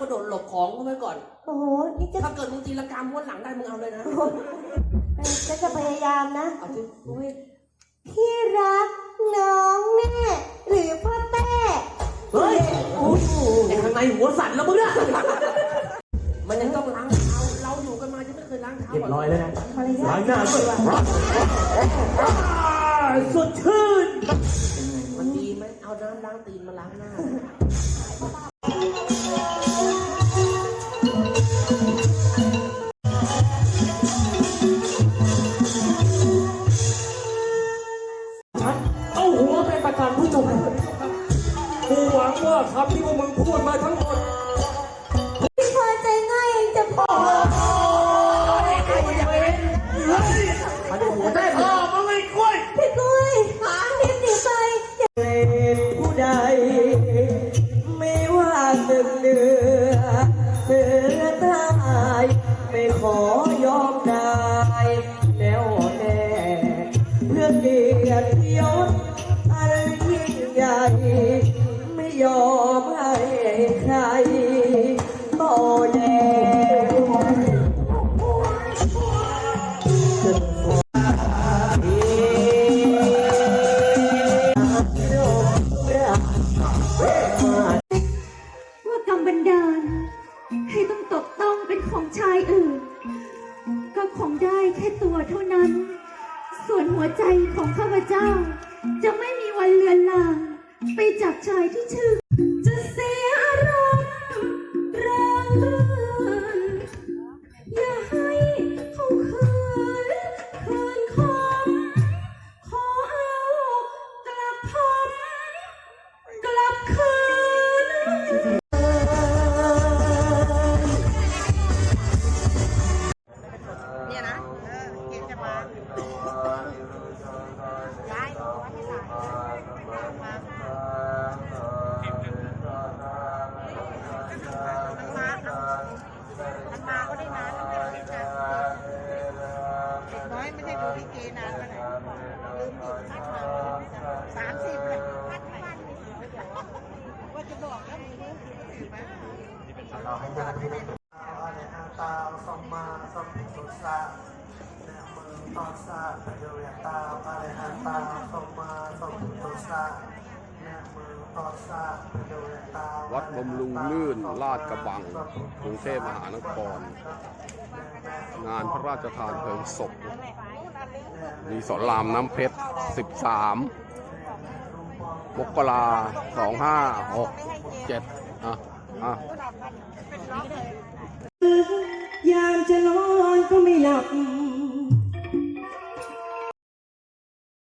กระโดดหลบของก็ไว้ก่อน โอ้โห นี่จะถ้าเกิดมึงตีละกรรมม้วนหลังได้มึงเอาเลยนะฉันจะพยายามนะ เอาสิโอ้ยพี่รักน้องแน่หรือพ่อแต้เฮ้ยไอ้ข้างในหัวสั่นแล้วมึงอะมันยังต้องล้างเท้า เราอยู่กันมาจะไม่เคยล้างเท้าเรียบร้อยแล้วนะภรรยาล้างหน้าด้วยสดชื่นมันดีไหมเอาน้ำล้างตีนมาล้างหน้า กูหวังว่าคำที่พวกมึงพูดมาทั้งหมดพี่พอใจง่ายเองจะพอมันหัวได้พ่อมึงไอ้กล้วยพี่กุ้ยรีบหนีไปผู้ใด ไม่ว่าตึกเหนือเสือใต้ไม่ขอยอมได้ แล้วแน่เพื่อเกียรติยศอันยิ่งใหญ่ ยอมให้ใครต่อแย่ว่ากรรมบันดาลให้ต้องตกต้องเป็นของชายอื่นก็คงได้แค่ตัวเท่านั้นส่วนหัวใจของข้าพเจ้า จะไม่มีวันเลือน ไปจับชายที่ชื่อ จะเสียอารมณ์แรงเรื่น ลิเกนานแล้วไหนลืมหยุดพัดมาสามสิบเลยพัดมาว่าจะบอกแล้วมึงถือมาเราให้เจ้าหน้าที่ได้ตรวจอะระหะตาสัมมาสัมพุทธัสสะนะโมตัสสะภะคะวะโตอะระหะตาสัมมาสัมพุทธัสสะนะโมตัสสะภะคะวะโตวัดบำรุงลื่นลาดกระบังกรุงเทพมหานคร งานพระราชทานเพลิงศพ รีสอนรามน้ำเพชร 13 มกราสองห้าหกเจ็ดอะอะยามจะนอนก็ไม่หลับ